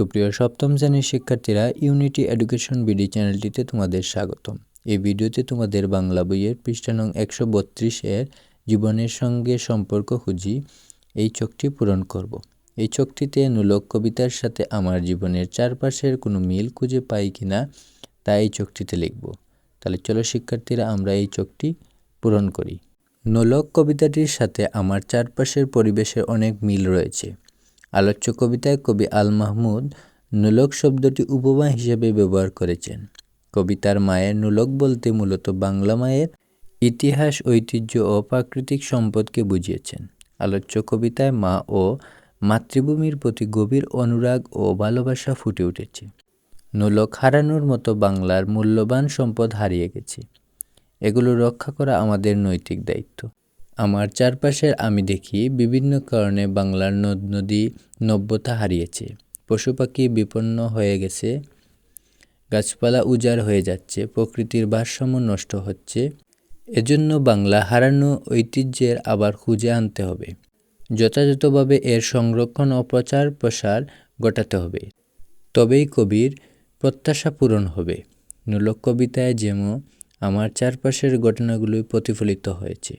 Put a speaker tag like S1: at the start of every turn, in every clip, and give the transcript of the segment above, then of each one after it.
S1: সুপ্রিয় সপ্তম শ্রেণির শিক্ষার্থীরা ইউনিটি এডুকেশন বিডি চ্যানেলটিতে তোমাদের স্বাগতম। এই ভিডিওতে তোমাদের বাংলা বইয়ের পৃষ্ঠা নং একশো বত্রিশ এর জীবনের সঙ্গে সম্পর্ক খুঁজি, এই চোখটি পূরণ করব। এই চোখটিতে নুলক কবিতার সাথে আমার জীবনের চারপাশের কোনো মিল খুঁজে পাই কিনা, তা এই চোখটিতে লিখব। তাহলে চলো শিক্ষার্থীরা, আমরা এই চোখটি পূরণ করি। নোলক কবিতাটির সাথে আমার চারপাশের পরিবেশের অনেক মিল রয়েছে। আলোচ্য কবিতায় কবি আল মাহমুদ নুলক শব্দটি উপমা হিসেবে ব্যবহার করেছেন। কবিতার মায়ের নুলক বলতে মূলত বাংলা মায়ের ইতিহাস, ঐতিহ্য ও প্রাকৃতিক সম্পদকে বুঝিয়েছেন। আলোচ্য কবিতায় মা ও মাতৃভূমির প্রতি গভীর অনুরাগ ও ভালোবাসা ফুটে উঠেছে। নুলক হারানোর মতো বাংলার মূল্যবান সম্পদ হারিয়ে গেছে। এগুলো রক্ষা করা আমাদের নৈতিক দায়িত্ব। আমার চারপাশের আমি দেখি বিভিন্ন কারণে বাংলার নদ নদী নব্যতা হারিয়েছে। পশু পাখি বিপন্ন হয়ে গেছে, গাছপালা উজাড় হয়ে যাচ্ছে, প্রকৃতির ভারসাম্য নষ্ট হচ্ছে। এজন্য বাংলা হারানো ঐতিহ্যের আবার খুঁজে আনতে হবে। যথাযথভাবে এর সংরক্ষণ ও প্রচার প্রসার ঘটাতে হবে। তবেই কবির প্রত্যাশা পূরণ হবে। নুলক কবিতায় যেমন আমার চারপাশের ঘটনাগুলি প্রতিফলিত হয়েছে।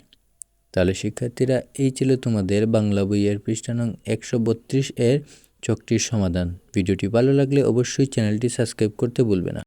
S1: তাহলে শিক্ষার্থীরা, এই ছিল তোমাদের বাংলা বইয়ের পৃষ্ঠা নং একশো বত্রিশ এর চকটির সমাধান। ভিডিওটি ভালো লাগলে অবশ্যই চ্যানেলটি সাবস্ক্রাইব করতে ভুলবে না।